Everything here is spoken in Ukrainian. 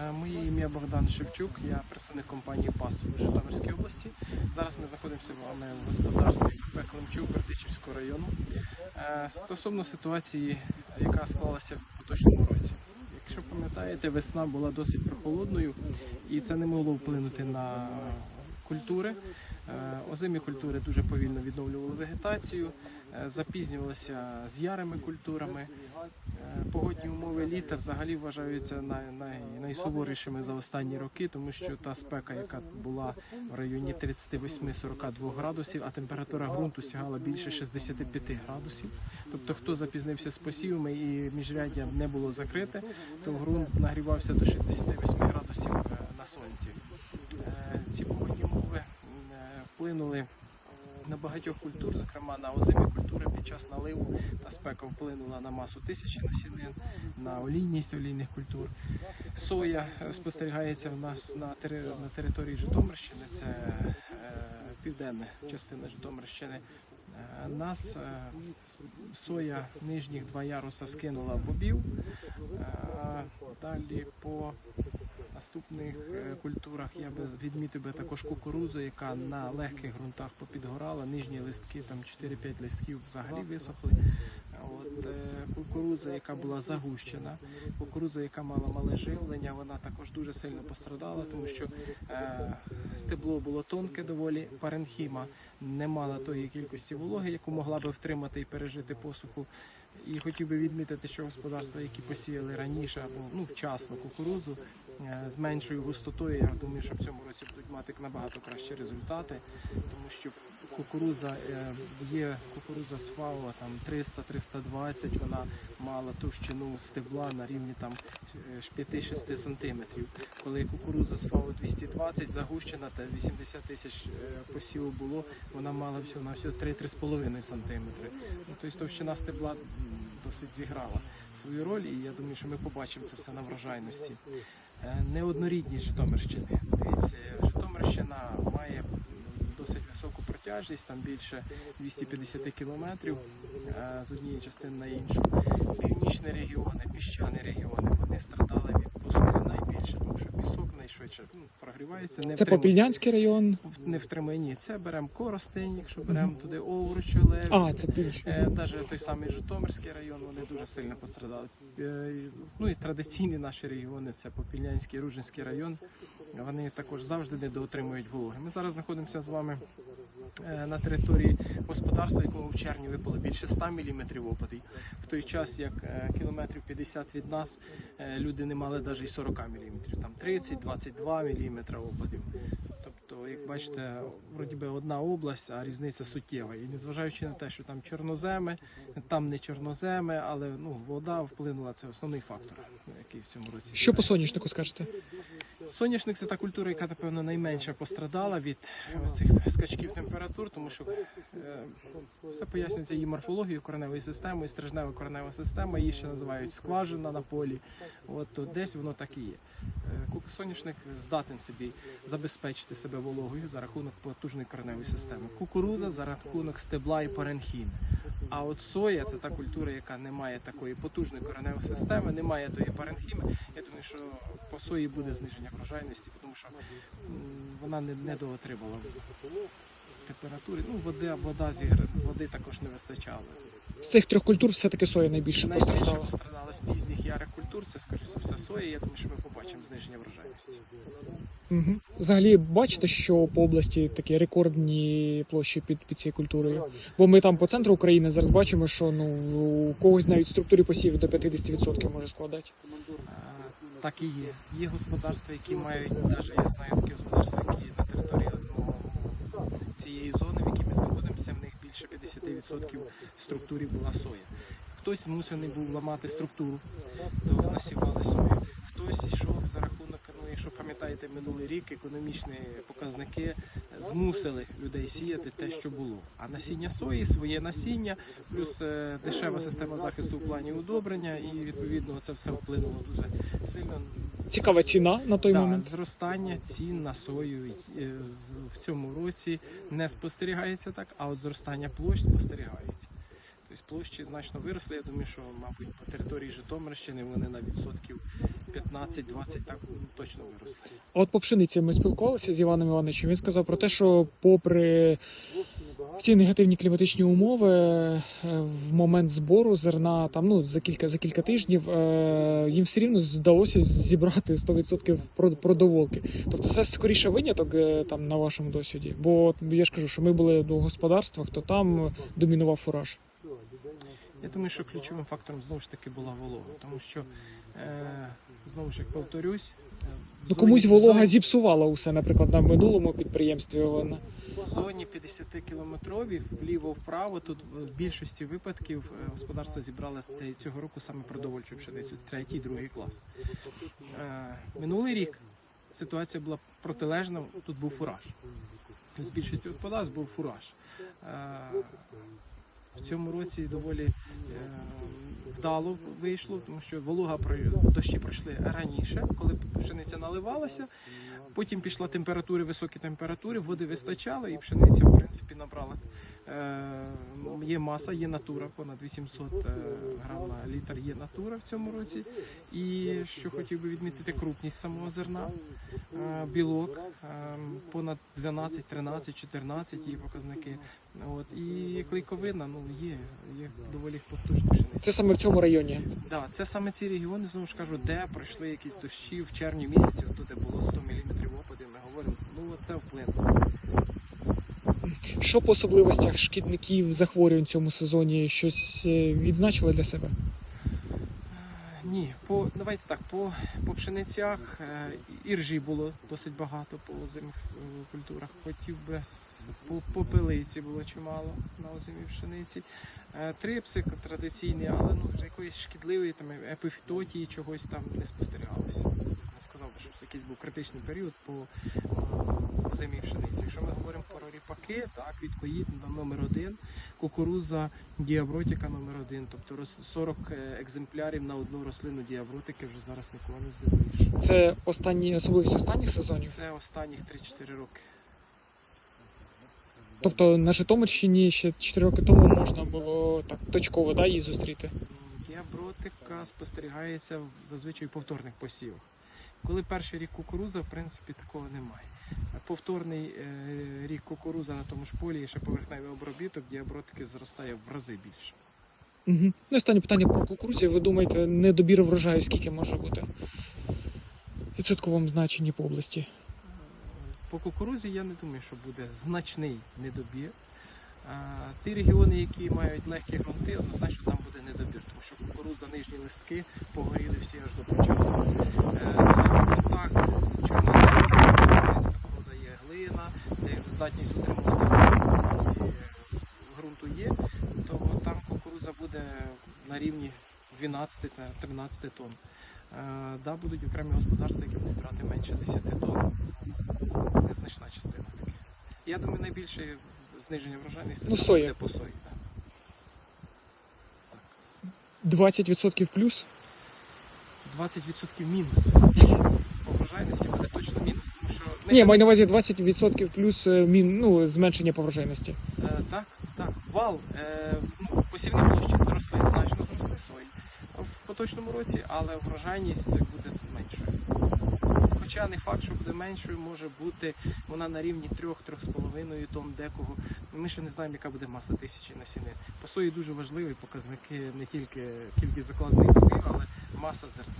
Е, Моє ім'я Богдан Шевчук, я представник компанії ПАС в Житомирській області. Зараз ми знаходимося в господарстві КП Бердичівського району. Е, Стосовно ситуації, яка склалася в поточному році. Якщо пам'ятаєте, весна була досить прохолодною і це не могло вплинути на культури. Е, Озимі культури дуже повільно відновлювали вегетацію, е, запізнювалися з ярими культурами. Е, Погодні умови літа взагалі вважаються най, най, найсуворішими за останні роки, тому що та спека, яка була в районі 38-42 градусів, а температура ґрунту сягала більше 65 градусів. Тобто, хто запізнився з посівами і міжряддя не було закрите, то ґрунт нагрівався до 68 градусів на сонці. Ці погодні умови вплинули на багатьох культур, зокрема на озимі культури під час наливу та спека вплинула на масу тисячі насінин, на олійність олійних культур. Соя е, спостерігається в нас на, на території Житомирщини, це е, південна частина Житомирщини. Е, Нас е, соя нижніх два яруса скинула бобів. Е, Далі по наступних е, культурах я би відмітив би також кукурузу, яка на легких ґрунтах попідгорала. Нижні листки, там 4-5 листків взагалі висохли. От, е, кукуруза, яка була загущена, кукуруза, яка мала мале живлення, вона також дуже сильно пострадала, тому що е, стебло було тонке доволі, паренхіма не мала тої кількості вологи, яку могла би втримати і пережити посуху. І хотів би відмітити, що господарства, які посіяли раніше або ну вчасно кукурудзу е, з меншою густотою, я думаю, що в цьому році будуть мати набагато кращі результати, тому що кукуруза е, є кукуруза з там 300-320, вона мала товщину стебла на рівні там е, 5-6 сантиметрів. Коли кукуруза з 220 загущена, та 80 тисяч е, посіву було, вона мала всього на всього 3-3,5 сантиметри. Ну, тобто товщина стебла досить зіграла свою роль, і я думаю, що ми побачимо це все на врожайності. Неоднорідність Житомирщини. Житомирщина має досить високу протяжність, там більше 250 кілометрів е, з однієї частини на іншу. Північні регіони, піщані регіони, вони страдали від посухи найбільше, тому що пісок найшвидше ну, прогрівається, не Це Попільнянський район. не втримує. Ні, це беремо Коростень, якщо беремо туди Овруч, Олевськ. А, це північ. Навіть той самий Житомирський район, вони дуже сильно пострадали. Е, Ну і традиційні наші регіони, це Попільнянський, Ружинський район. Вони також завжди недоотримують вологи. Ми зараз знаходимося з вами е, на території господарства, якому в червні випало більше 100 мм опадів. В той час, як е, кілометрів 50 від нас, е, люди не мали навіть і 40 мм, там 30-22 мм опадів. Тобто, як бачите, вроді би одна область, а різниця суттєва. І незважаючи на те, що там чорноземи, там не чорноземи, але ну, вода вплинула, це основний фактор, який в цьому році. Що по соняшнику скажете? Соняшник це та культура, яка напевно найменше пострадала від цих скачків температур, тому що е, все пояснюється її морфологією, кореневою системою, стрижнева коренева система, її ще називають скважина на полі. От то десь воно так і є. Е, Соняшник здатен собі забезпечити себе вологою за рахунок потужної кореневої системи. Кукуруза за рахунок стебла і паренхіми. А от соя це та культура, яка не має такої потужної кореневої системи, не має тої паренхіми. Я думаю, що по сої буде зниження врожайності, тому що вона не, не доотримала температури. Ну, води, вода зігр... води також не вистачало. З цих трьох культур все-таки соя найбільше постраждала. З пізніх ярих культур, це, скоріш за все, соя. Я думаю, що ми побачимо зниження врожайності. Угу. Взагалі бачите, що по області такі рекордні площі під, під цією культурою. Бо ми там по центру України зараз бачимо, що ну у когось навіть в структурі посівів до 50% може складати. А, Так і є. Є господарства, які мають, навіть я знаю такі господарства, які на території одного цієї зони, в якій ми знаходимося, в них більше 50% в структурі була соя. Хтось змушений був ламати структуру, то насівали сою. Хтось йшов за рахунок, ну якщо пам'ятаєте, минулий рік економічні показники змусили людей сіяти те, що було. А насіння сої, своє насіння, плюс е, дешева система захисту в плані удобрення, і відповідно це все вплинуло дуже сильно. Цікава ціна на той Да, момент. Зростання цін на сою е, в цьому році не спостерігається так, а от зростання площ спостерігається. Тобто площі значно виросли. Я думаю, що, мабуть, по території Житомирщини вони на відсотків 15-20 так точно виросли. От по пшениці ми спілкувалися з Іваном Івановичем. Він сказав про те, що попри ці негативні кліматичні умови, е, в момент збору зерна, там ну за кілька за кілька тижнів, е, їм все рівно вдалося зібрати 100% продоволки. Тобто це скоріше виняток е, там на вашому досвіді. Бо я ж кажу, що ми були в господарствах, то там домінував фураж. Я думаю, що ключовим фактором знову ж таки була волога, тому що е, знову ж як повторюсь, е, Ну комусь волога зіпсувала усе, наприклад, на минулому підприємстві. Вона В зоні 50 кілометрові вліво-вправо тут в більшості випадків е, господарство зібрало з цього року саме продовольчу пшеницю, третій, другий клас. Е, Минулий рік ситуація була протилежна, тут був фураж. З більшості господарств був фураж. Е, В цьому році доволі е, вдало вийшло, тому що волога дощі пройшли раніше, коли пшениця наливалася. Потім пішла температури, високі температури, води вистачало, і пшениця, в принципі, набрала. Е, є маса, є натура, понад 800 е, грам на літр є натура в цьому році. І що хотів би відмітити, крупність самого зерна, е, білок, понад 12, 13, 14 її показники. От, і клейковина, ну, є, є доволі потужна пшениця. це саме в цьому районі. Да, це саме ці регіони, знову ж кажу, де пройшли якісь дощі в червні місяці, тут було 100 мм опадів, ми говоримо, ну це вплинуло. Що по особливостях шкідників захворювань в цьому сезоні? Щось е, відзначили для себе? Ні, по давайте так, по, по пшеницях е, іржі було досить багато по озимих е, культурах. Хотів би по, по пилиці було чимало на озимій пшениці. Е, Трипси традиційні, але ну вже якоїсь шкідливої там епіфітотії чогось там не спостерігалося. Сказав би, що якийсь був критичний період по е, озимій пшениці. Якщо ми говоримо про ріпаки, так, квіткоїд номер один, кукуруза діабротика номер один, тобто 40 екземплярів на одну рослину діабротики вже зараз нікого не здивуєш. Це останні особливість останніх сезонів. Це останніх 3-4 роки. Тобто на Житомирщині ще 4 роки тому можна було так точково да, її зустріти. Діабротика спостерігається в- зазвичай в повторних посівах. Коли перший рік кукуруза, в принципі, такого немає. Повторний е, рік кукуруза на тому ж полі і ще поверхневий обробіток, діабротики зростає в рази більше. Угу. Ну, останнє питання про кукурудзі. Ви думаєте, недобір врожаю скільки може бути? В відсотковому значенні по області. По кукурузі я не думаю, що буде значний недобір. А, Ті регіони, які мають легкі ґрунти, однозначно там буде недобір, тому що кукуруза, нижні листки погоріли всі аж до початку. Е, На ґрунтах здатність утримувати ґрунту є, то там кукуруза буде на рівні 12 та 13 тонн. Е, Да, будуть окремі господарства, які будуть брати менше 10 тонн незначна частина таки. Я думаю, найбільше зниження врожайності Ну, буде по сої. Да. 20% плюс. 20% мінус. Точно мінус. Тому що Ні, маю на увазі 20% плюс е, мін, ну, зменшення по врожайності. Е, так, так. Вал. Е, ну, посівні площі зросли, значно зросли сої в поточному році, але врожайність буде меншою. Хоча не факт, що буде меншою, може бути вона на рівні 3-3,5 тонн декого. Ми ще не знаємо, яка буде маса тисячі насінин. По сої дуже важливі показники не тільки кількість закладених бобів, але маса зерна.